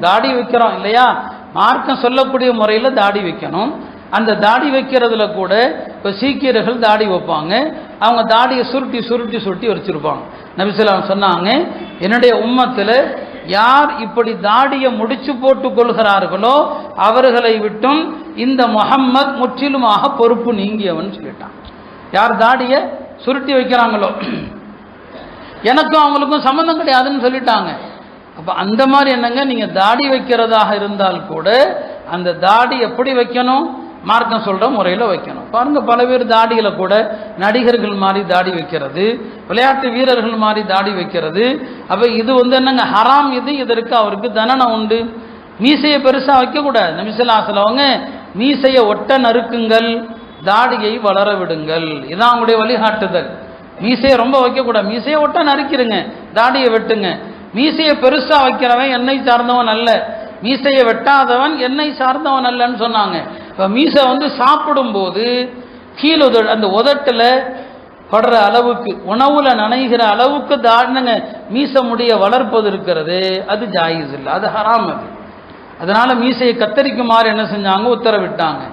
தாடி வைக்கிறோம் இல்லையா? மார்க்கம் சொல்லக்கூடிய முறையில் தாடி வைக்கணும். அந்த தாடி வைக்கிறதுல கூட இப்போ சீக்கியர்கள் தாடி வைப்பாங்க. அவங்க தாடியை சுருட்டி சுருட்டி சுருட்டி வச்சிருப்பாங்க. நபிசுலாம் சொன்னாங்க என்னுடைய உம்மத்தில் யார் இப்படி தாடியை முடிச்சு போட்டு கொள்கிறார்களோ அவர்களை விட்டும் இந்த முகம்மத் முற்றிலுமாக பொறுப்பு நீங்கியவன் சொல்லிட்டான். யார் தாடியை சுருட்டி வைக்கிறாங்களோ? எனக்கும் அவங்களுக்கும் சம்மந்தம் கிடையாதுன்னு சொல்லிட்டாங்க. அப்போ அந்த மாதிரி என்னங்க? நீங்கள் தாடி வைக்கிறதாக இருந்தால் கூட அந்த தாடி எப்படி வைக்கணும்? மார்க்கம் சொல்கிற முறையில் வைக்கணும். பாருங்கள் பல பேர் தாடியில் கூட நடிகர்கள் மாதிரி தாடி வைக்கிறது விளையாட்டு வீரர்கள் மாதிரி தாடி வைக்கிறது. அப்போ இது வந்து என்னங்க? ஹராம் இது இதற்கு அவருக்கு தண்டனை உண்டு. மீசையை பெருசாக வைக்கக்கூடாது. நமிசலாசலவங்க மீசையை ஒட்ட நறுக்குங்கள் தாடியை வளர விடுங்கள். இதான் அவங்களுடைய வழிகாட்டுதல். மீசையை ரொம்ப வைக்கக்கூடாது. மீசையை ஒட்ட நறுக்கிடுங்க தாடியை வெட்டுங்க. மீசையை பெருசாக வைக்கிறவன் எண்ணெய் சார்ந்தவன் அல்ல. மீசையை வெட்டாதவன் எண்ணெய் சார்ந்தவன் அல்லன்னு சொன்னாங்க. இப்போ மீசை வந்து சாப்பிடும்போது கீழே அந்த உதட்டில் படுற அளவுக்கு உணவில் நனைகிற அளவுக்கு தாடுங்க மீச முடிய வளர்ப்பது இருக்கிறது. அது ஜாயிஸ் இல்லை. அது ஹராம் அது. அதனால் மீசையை கத்தரிக்குமாறு என்ன செஞ்சாங்க? உத்தரவிட்டாங்க.